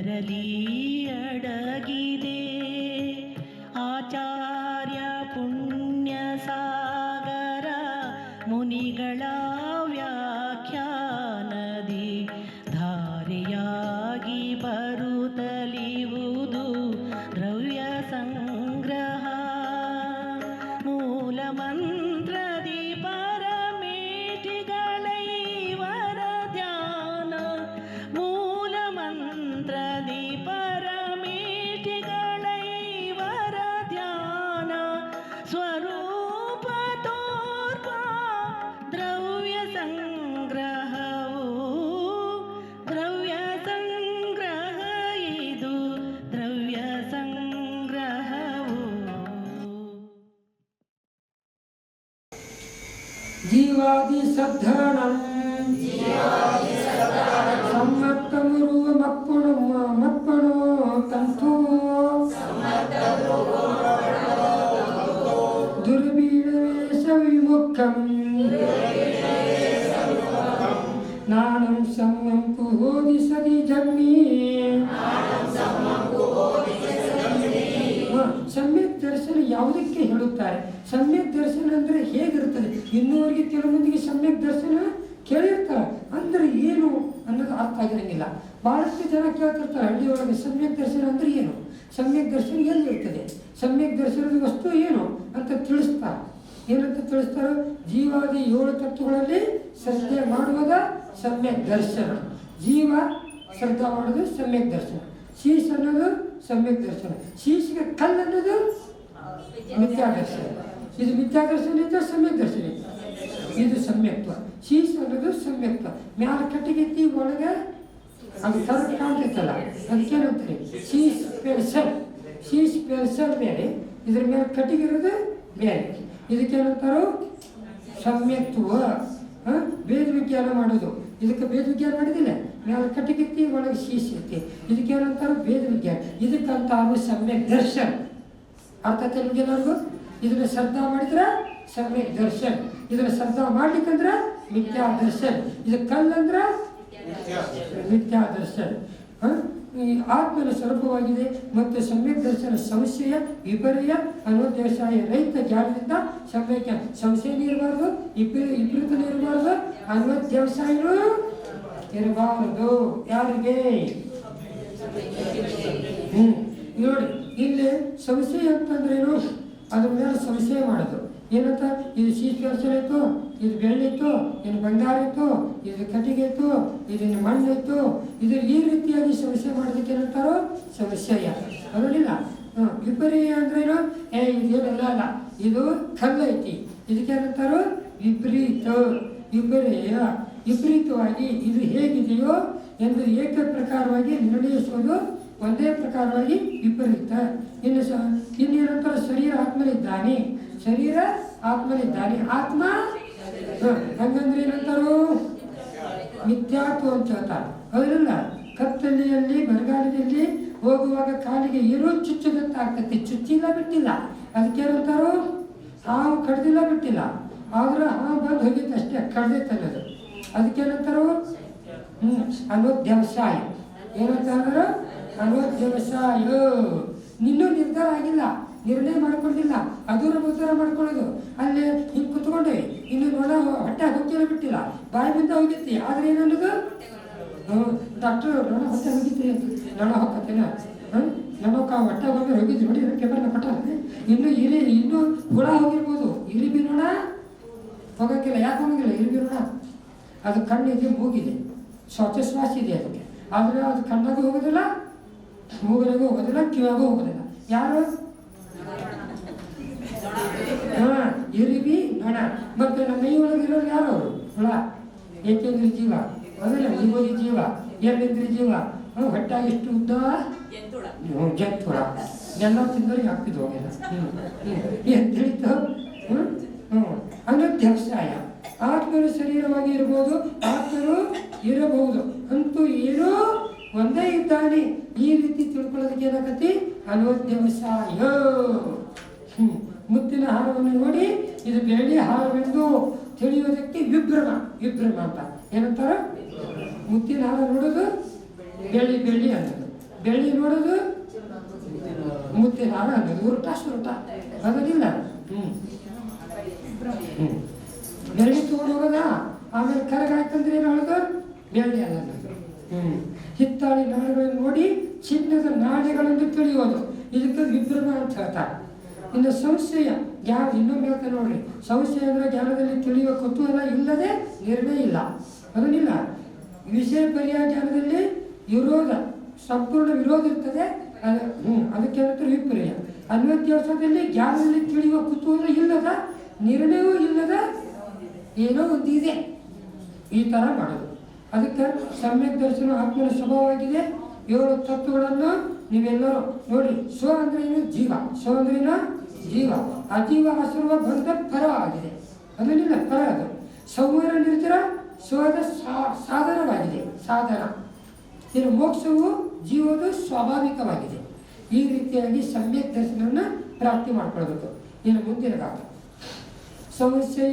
ಇದರಲ್ಲಿ ಜೀವಾದಿ ಸದ್ಧಾನಂ ಸಮ್ಮತ್ತಮುರುವ ಮಕ್ಕಳು ಮಕ್ಕಳು ಕಂಠೋ ದುರ್ಬೀಳವೇಶ ವಿಮುಖಂ ನಾನಂ ಸಮ್ಮಂ ಕುಹೋದಿ ಸದಿ ಜನ್ಮಿ ಹ, ಸಮ್ಯಕ್ ದರ್ಶನ ಯಾವುದಕ್ಕೆ ಹೇಳುತ್ತಾರೆ ಸಮ್ಯಕ್ ದರ್ಶನ ಅಂದ್ರೆ ಹೇಗಿರುತ್ತದೆ ಇನ್ನೂವರೆಗೆ ಕೆಲವು ಮಂದಿಗೆ ಸಮ್ಯಕ್ ದರ್ಶನ ಕೇಳಿರ್ತಾರೆ. ಅಂದ್ರೆ ಏನು ಅನ್ನೋದು ಅರ್ಥ ಆಗಿರಂಗಿಲ್ಲ. ಬಹಳಷ್ಟು ಜನ ಕೇಳ್ತಿರ್ತಾರೆ, ಹಳ್ಳಿಯೊಳಗೆ ಸಮ್ಯಕ್ ದರ್ಶನ ಅಂದ್ರೆ ಏನು? ಸಮ್ಯಕ್ ದರ್ಶನ ಎಲ್ಲಿರ್ತದೆ? ಸಮ್ಯಕ್ ದರ್ಶನದ ವಸ್ತು ಏನು ಅಂತ ತಿಳಿಸ್ತಾರೆ. ಏನಂತ ತಿಳಿಸ್ತಾರೆ? ಜೀವಾದಿ ಏಳು ತತ್ವಗಳಲ್ಲಿ ಶ್ರದ್ಧೆ ಮಾಡುವಾಗ ಸಮ್ಯಕ್ ದರ್ಶನ. ಜೀವ ಶ್ರದ್ಧಾ ಮಾಡೋದು ಸಮ್ಯಕ್ ದರ್ಶನ. ಶೀಶ್ ಅನ್ನೋದು ಸಮ್ಯಕ್ ದರ್ಶನ. ಶೀಶಿಗೆ ಕಲ್ಲು ಅನ್ನೋದು ಮಿಥ್ಯಾದರ್ಶನ. ಇದು ಮಿಥ್ಯಾದರ್ಶನ ಇದ್ದ ಸಮ್ಯಕ್ ದರ್ಶನ. ಇದು ಸಮ್ಯತ್ವ ಶೀಸ್ ಅನ್ನೋದು ಸಮ್ಯಕ್ತ್ವ. ಮ್ಯಾಲ ಕಟ್ಟಿಗೆತ್ತಿ ಒಳಗೆ ಅದು ಕರೆಕ್ಟ್ ಕಾಣ್ತೈತಲ್ಲ ಅದಕ್ಕೇನಂತಾರೆ ಶೀಸ್ ಪೆರ್ಸಲ್ ಶೀಸ್ ಪೆರ್ಸಲ್ ಮೇಲೆ, ಇದ್ರ ಮೇಲೆ ಕಟ್ಟಿಗಿರೋದು ಬೇರೆ ಇದಕ್ಕೇನಂತಾರೋ ಸಮ್ಯಕ್ತ್ವ? ವೇದ ವಿಜ್ಞಾನ ಮಾಡೋದು. ಇದಕ್ಕೆ ಭೇದ ವಿಜ್ಞಾನ ಮಾಡಿದಿಲ್ಲ? ಮ್ಯಾಲ ಕಟ್ಟಿಗೆತ್ತಿ ಒಳಗೆ ಶೀಸ್ ಇರ್ತಿ ಇದಕ್ಕೇನಂತಾರೋ ವೇದ ವಿಜ್ಞಾನ. ಇದಕ್ಕಂತಾರು ಸಮ್ಯಕ್ ದರ್ಶನ್. ಅರ್ಥ ತೆಲುಗಿನವ್ರಿಗೂ ಇದನ್ನ ಶ್ರದ್ಧಾ ಮಾಡಿದ್ರೆ ಸಮ್ಯಕ್ ದರ್ಶನ್. ಇದನ್ನ ಸದಾ ಮಾಡ್ಲಿಕ್ಕಂದ್ರೆ ಮಿಥ್ಯಾ ದರ್ಶನ್. ಇದು ಕಲ್ಲಂದ್ರ ಮಿಥ್ಯಾ ದರ್ಶನ್? ಈ ಆತ್ಮನ ಸ್ವರೂಪವಾಗಿದೆ ಮತ್ತು ಸಮ್ಯಕ್ ದರ್ಶನ ಸಂಶಯ ವಿಪರ್ಯ ಅನೋದ್ಯವಸಾಯ ರೈತ ಜ್ಞಾನದಿಂದ ಸಮ್ಯಕ ಸಂಶಯನೂ ಇರಬಾರ್ದು ವಿಪರೀ ವಿಪರೀತನೂ ಇರಬಾರ್ದು ಅನೋದ್ಯವಸಾಯನೂ ಇರಬಾರದು. ಯಾರಿಗೆ? ಹ್ಮ್. ನೋಡಿ, ಇಲ್ಲಿ ಸಂಶಯ ಅಂತಂದ್ರೇನು? ಅದ್ರ ಮೇಲೆ ಸಂಶಯ ಮಾಡೋದು. ಏನಂತ ಇದು ಶೀತ ಕೆಲಸ ಇತ್ತು, ಇದು ಬೆಳ್ಳಿತ್ತು, ಇದು ಬಂಗಾರ ಇತ್ತು, ಇದು ಕಟ್ಟಿಗೆ ಇತ್ತು ಇದನ್ನ ಮಣ್ಣು ಇತ್ತು. ಇದು ಈ ರೀತಿಯಾಗಿ ಸಮಸ್ಯೆ ಮಾಡೋದಕ್ಕೆ ಏನಂತಾರೋ ಸಮಸ್ಯೆಯ. ಅದರಲ್ಲಿಲ್ಲ. ಹ್ಮ್ ವಿಪರ್ಯ ಅಂದ್ರೇನು ಏ ಇದೇನಲ್ಲ ಅಲ್ಲ. ಇದು ಕಲ್ಲು ಐತಿ. ಇದಕ್ಕೆ ಏನಂತಾರೋ ವಿಪರೀತ. ವಿಪರ್ಯ ವಿಪರೀತವಾಗಿ ಇದು ಹೇಗಿದೆಯೋ ಎಂದು ಏಕ ಪ್ರಕಾರವಾಗಿ ನಿರ್ಣಯಿಸುವುದು ಒಂದೇ ಪ್ರಕಾರವಾಗಿ ವಿಪರೀತ. ಇನ್ನು ಸ ಇನ್ನೇನಂತಾರೋ ಶರೀರ ಆತ್ಮನಿದ್ದಾನೆ ಶರೀರ ಆತ್ಮನಿದ್ದಾನೆ ಆತ್ಮ. ಹಂಗಂದ್ರೆ ಏನಂತಾರು? ಮಿಥ್ಯಾತ್ವ ಅಂತ ಹೇಳ್ತಾರೆ. ಅದರಿಂದ ಕತ್ತಲೆಯಲ್ಲಿ, ಬರಗಾಲದಲ್ಲಿ ಹೋಗುವಾಗ ಕಾಲಿಗೆ ಏನೋ ಚುಚ್ಚು ಗೊತ್ತಾಗ್ತೈತಿ ಚುಚ್ಚಿಲ್ಲ, ಬಿಟ್ಟಿಲ್ಲ. ಅದಕ್ಕೇನಂತಾರು ಹಾವು ಕಡ್ದಿಲ್ಲ, ಬಿಟ್ಟಿಲ್ಲ. ಆದ್ರೆ ಹಾವು ಬಂದು ಹೋಗಿತ್ತು ಅಷ್ಟೇ ಕಡ್ದೈತೆ ಅದಕ್ಕೆ ಏನಂತಾರು? ಹ್ಮ್ ಅನೋದ್ಯವಸಾಯ ಏನಂತಂದ್ರೆ ಅನೋದ್ಯವಸಾಯ ನಿನ್ನೂ ನಿರ್ಧಾರ ಆಗಿಲ್ಲ. ನಿರ್ಣಯ ಮಾಡ್ಕೊಂಡಿಲ್ಲ. ಅದೂರ ಮುದೂರ ಮಾಡ್ಕೊಳ್ಳೋದು. ಅಲ್ಲಿ ಹಿಂಗೆ ಕುತ್ಕೊಂಡೆ. ಇನ್ನು ನೋಡ ಹೊಟ್ಟೆ ಹೋಗಿಲ್ಲ ಬಿಟ್ಟಿಲ್ಲ. ಬಾಯಿ ಬಂದ ಹೋಗಿತ್ತಿ. ಆದ್ರೆ ಏನನ್ನೋದು? ಡಾಕ್ಟರ್, ನೋಡ ಹೊಟ್ಟೆ ಹೋಗಿತ್ತಿ. ನೋಡ ಹ್ಞೂ. ನೊಣಕ್ಕ ಹೊಟ್ಟೆ ಹೋಗಿ ಹೋಗಿದ್ದು ನೋಡಿ. ಕೆಬರ್ನ ಕೊಟ್ಟಾರೆ. ಇನ್ನು ಇಲಿ ಇನ್ನು ಹುಳ ಹೋಗಿರ್ಬೋದು. ಇಲಿಬಿ ನೋಡ. ಹೋಗಕ್ಕಿಲ್ಲ. ಯಾಕೆ ಹೋಗಿಲ್ಲ ಇಲಿಬಿ ನೋಡ. ಅದು ಕಣ್ಣಿಗೆ ಮೂಗಿದೆ. ಶ್ವಾಸ ಇದೆ ಅದಕ್ಕೆ. ಆದರೆ ಅದು ಕಣ್ಣಾಗೂ ಹೋಗೋದಿಲ್ಲ ಮೂಗಿನಾಗೂ ಹೋಗೋದಿಲ್ಲ ಕಿವಿಯಾಗೂ ಹೋಗೋದಿಲ್ಲ. ಯಾರು? ಹಣ ನೊಣ ಮತ್ತೆ ನಮ್ಮ ಮೈ ಒಳಗೆ ಇರೋರು ಯಾರು? ಅವರು ಹುಳ ಏಕೆಂದ್ರೆ ಜೀವ. ಅದಲ್ಲ ನಿಗೋದಿ ಜೀವ. ಎಂಟೆಂದ್ರೆ ಜೀವ. ಹ್ಞೂ ಹೊಟ್ಟ ಎಷ್ಟು ಉದ್ದ? ಹ್ಞೂ ಜಂತುಳ. ಎಲ್ಲ ತಿಂದವ್ರಿಗೆ ಹಾಕ್ತಿದ್ವು ಅವೆಲ್ಲ ಹ್ಞೂ ಹ್ಞೂ ಎಂತ ಹೇಳಿತ್ತು ಹ್ಞೂ ಹ್ಞೂ ಅನಧ್ಯವಸಾಯ ಆತ್ಮರು ಶರೀರವಾಗಿ ಇರಬಹುದು ಆತ್ಮರು ಇರಬಹುದು. ಅಂತೂ ಏನೋ ಒಂದೇ ಇದ್ದಾನೆ. ಈ ರೀತಿ ತಿಳ್ಕೊಳ್ಳೋದಕ್ಕೆ ಏನಾಗತಿ ಅನೋದ್ಯವಸಾಯ ಹ್ಮ್. ಮುತ್ತಿನ ಹಾರವನ್ನು ನೋಡಿ ಇದು ಬೆಳ್ಳಿ ಹಾರವೆಂದು ತಿಳಿಯುವುದಕ್ಕೆ ವಿಭ್ರಮ. ವಿಭ್ರಮ ಅಂತ ಏನಂತಾರ? ಮುತ್ತಿನ ಹಾರ ನೋಡೋದು ಬೆಳ್ಳಿ ಬೆಳ್ಳಿ ಅನ್ನೋದು. ಬೆಳ್ಳಿ ನೋಡೋದು ಮುತ್ತಿನ ಹಾರ ಅನ್ನೋದು. ಉರುಟ, ಸುರುಟ. ಬರೋದಿಲ್ಲ ಹ್ಞೂ ಬೆಳ್ಳಿ ತಗೊಂಡು ಆಮೇಲೆ ಕರಗಾಯ್ತಂದ್ರೆ ಏನು ಹೇಳೋದು ಬೆಳ್ಳಿ ಅಲ್ಲ ಹ್ಞೂ ಹಿತ್ತಾಳಿ ನಾಣ್ಯಗಳನ್ನು ನೋಡಿ ಚಿನ್ನದ ನಾಣ್ಯಗಳನ್ನು ತಿಳಿಯೋದು. ಇದಕ್ಕೆ ವಿಭ್ರಮ ಅಂತ ಹೇಳ್ತಾರೆ. ಇನ್ನು ಸಂಶಯ ಜ್ಞಾನ ಇನ್ನೊಮ್ಮೆ ಹೇಳ್ತಾರೆ ನೋಡ್ರಿ ಸಂಶಯ ಅಂದರೆ ಜ್ಞಾನದಲ್ಲಿ ತಿಳಿಯುವ ಕುತೂಹಲ ಇಲ್ಲದೆ ನಿರ್ಣಯ ಇಲ್ಲ. ಅದನ್ನಿಲ್ಲ. ವಿಷಯ ಪರ್ಯಾಯ ಜ್ಞಾನದಲ್ಲಿ ವಿರೋಧ, ಸಂಪೂರ್ಣ ವಿರೋಧ ಇರ್ತದೆ. ಅದು ಹ್ಞೂ ಅದಕ್ಕೆ ಹೇಳ್ತಾರೆ ವಿಪರ್ಯ ಅನ್ವತ್ಯಾಸದಲ್ಲಿ ಜ್ಞಾನದಲ್ಲಿ ತಿಳಿಯುವ ಕುತೂಹಲ ಇಲ್ಲದ, ನಿರ್ಣಯವೂ ಇಲ್ಲದ ಏನೋ ಒಂದು ಇದೆ ಈ ಥರ ಮಾಡೋದು. ಅದಕ್ಕೆ ಸಮ್ಯಕ್ ದರ್ಶನ ಆತ್ಮನ ಸ್ವಭಾವವಾಗಿದೆ. ಏಳು ತತ್ವಗಳನ್ನು ನೀವೆಲ್ಲರೂ ನೋಡಿ. ಸ್ವ ಅಂದ್ರೆ ಏನು? ಜೀವ. ಸ್ವ ಅಂದ್ರೇನು ಜೀವ ಅಜೀವ ಅಸುರುವ ಬಂದ ಪರ ಆಗಿದೆ. ಪರ ಅದು. ಸಂವರ ನಿರ್ಜರ ಸ್ವದ ಸಾಧನವಾಗಿದೆ ಸಾಧನ. ಇನ್ನು ಮೋಕ್ಷವು ಜೀವದ ಸ್ವಾಭಾವಿಕವಾಗಿದೆ. ಈ ರೀತಿಯಾಗಿ ಸಮ್ಯಕ್ ದರ್ಶನವನ್ನು ಪ್ರಾಪ್ತಿ ಮಾಡ್ಕೊಳ್ಬೇಕು. ಇನ್ನು ಮುಂದಿನ ಕಾಲ ಸಮಸ್ಯೆ